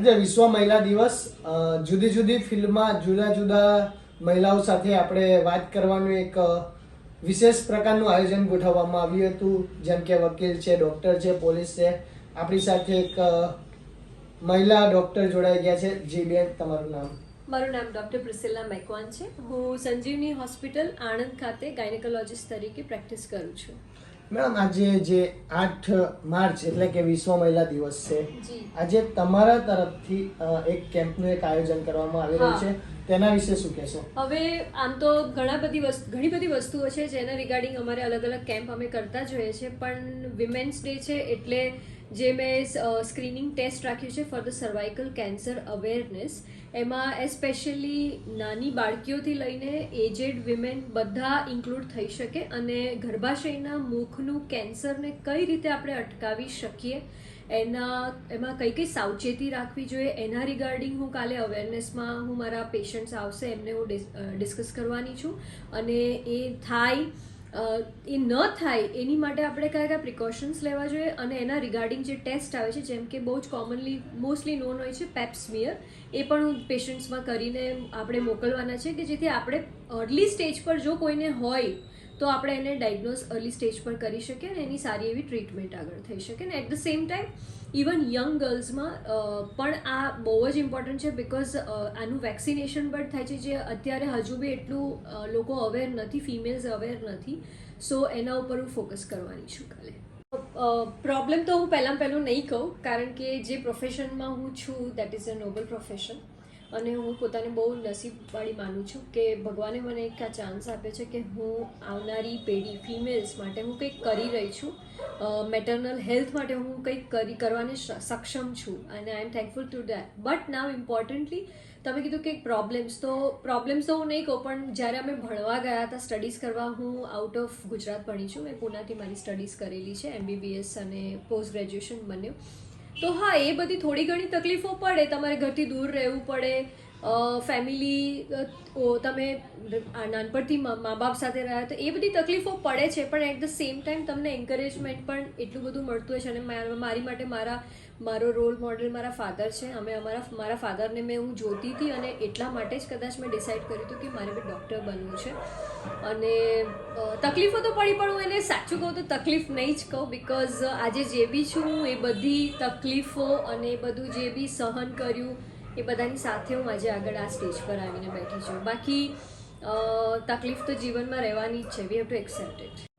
આજે વિશ્વ મહિલા દિવસ જુદી જુદી ફિલ્ડમાં જુદા જુદા મહિલાઓ સાથે આપણે વાત કરવાનું એક વિશેષ પ્રકારનું આયોજન ગોઠવવામાં આવ્યું હતું. જેમ કે વકીલ છે, ડૉક્ટર છે, પોલીસ છે. આપણી સાથે એક મહિલા ડૉક્ટર જોડાઈ ગયા છે. જી બેન, તમારું નામ? મારું નામ ડૉક્ટર પ્રિસિલા મેકવાન છે. હું સંજીવની હોસ્પિટલ આણંદ ખાતે ગાયનેકોલોજીસ્ટ તરીકે પ્રેક્ટિસ કરું છું. મેડમ આજે જે આઠ માર્ચ એટલે કે વિશ્વ મહિલા દિવસ છે આજે તમારા તરફથી એક કેમ્પનું એક આયોજન કરવામાં આવી રહ્યું છે. તેના વિશે શું કહેશો? હવે આમ તો ઘણા બધી વસ્તુ ઘણી બધી વસ્તુઓ છે જેના રિગાર્ડિંગ અમારે અલગ અલગ કેમ્પ અમે કરતા જ હોઈએ છીએ પણ વિમેન્સ ડે છે એટલે જે મેં સ્ક્રીનિંગ ટેસ્ટ રાખ્યું છે for the cervical cancer awareness એમાં એસ્પેશિયલી નાની બાળકીઓથી લઈને એજેડ વિમેન બધા ઇન્ક્લુડ થઈ શકે અને ગર્ભાશયના મુખનું કેન્સરને કઈ રીતે આપણે અટકાવી શકીએ, એના, એમાં કઈ કઈ સાવચેતી રાખવી જોઈએ, એના રિગાર્ડિંગ હું કાલે અવેરનેસમાં હું મારા પેશન્ટ્સ આવશે, એમને હું ડિસ્કસ કરવાની છું. અને એ થાય એ ન થાય એની માટે આપણે કયા કયા પ્રિકોશન્સ લેવા જોઈએ અને એના રિગાર્ડિંગ જે ટેસ્ટ આવે છે, જેમ કે બહુ જ કોમનલી મોસ્ટલી નોન હોય છે પેપ્સમિયર એ પણ પેશન્ટ્સમાં કરીને આપણે મોકલવાના છે કે જેથી આપણે અર્લી સ્ટેજ પર જો કોઈને હોય, તો આપણે એને ડાયગ્નોઝ અર્લી સ્ટેજ પર કરી શકીએ અને એની સારી એવી ટ્રીટમેન્ટ આગળ થઈ શકે. ને at the same time even young ગર્લ્સમાં પણ આ બહુ જ ઇમ્પોર્ટન્ટ છે બિકોઝ આનું વેક્સિનેશન પણ થાય છે જે અત્યારે હજુ બી એટલું લોકો અવેર નથી ફિમેલ્સ અવેર નથી. સો એના ઉપર હું ફોકસ કરવાની છું કાલે. પ્રોબ્લેમ તો હું પહેલાં પહેલું નહીં કહું, કારણ કે જે પ્રોફેશનમાં હું છું that is a noble profession અને હું પોતાને બહુ નસીબવાળી માનું છું કે ભગવાને મને એક આ ચાન્સ આપ્યો છે કે હું આવનારી પેઢી ફિમેલ્સ માટે હું કંઈક કરી રહી છું. મેટર્નલ હેલ્થ માટે હું કંઈક કરી, કરવાને સક્ષમ છું અને I am thankful to that but now importantly તમે કીધું કે પ્રોબ્લેમ્સ તો પ્રોબ્લેમ્સ તો હું નહીં કહું, પણ જ્યારે અમે ભણવા ગયા હતા સ્ટડીઝ કરવા, હું આઉટ ઓફ ગુજરાત ભણી છું. મેં પુનાથી મારી સ્ટડીઝ કરેલી છે એમબીબીએસ અને પોસ્ટ ગ્રેજ્યુએશન બન્યું. તો હા એ બધી થોડી ઘણી તકલીફો પડે તમારે ઘરથી દૂર રહેવું પડે ફેમિલી તમે નાનપણથી મા બાપ સાથે રહ્યા તો એ બધી તકલીફો પડે છે, પણ એટ ધ સેમ ટાઈમ તમને એન્કરેજમેન્ટ પણ એટલું બધું મળતું હોય છે અને મારી માટે મારા, મારો રોલ મોડેલ મારા ફાધર છે. અમે અમારા, મારા ફાધરને મેં હું જોતી હતી અને એટલા માટે જ કદાચ મેં ડિસાઇડ કર્યું હતું કે મારે બી ડૉક્ટર બનવું છે. અને તકલીફો તો પડી, પણ હું એને સાચું કહું તો તકલીફ નહીં જ કહું બિકોઝ આજે જે બી છું એ બધી તકલીફો અને એ બધું જે બી સહન કર્યું એ બધાની સાથે હું આજે આગળ આ સ્ટેજ પર આવીને બેઠી છું. બાકી તકલીફ તો જીવનમાં રહેવાની જ છે. We have to accept it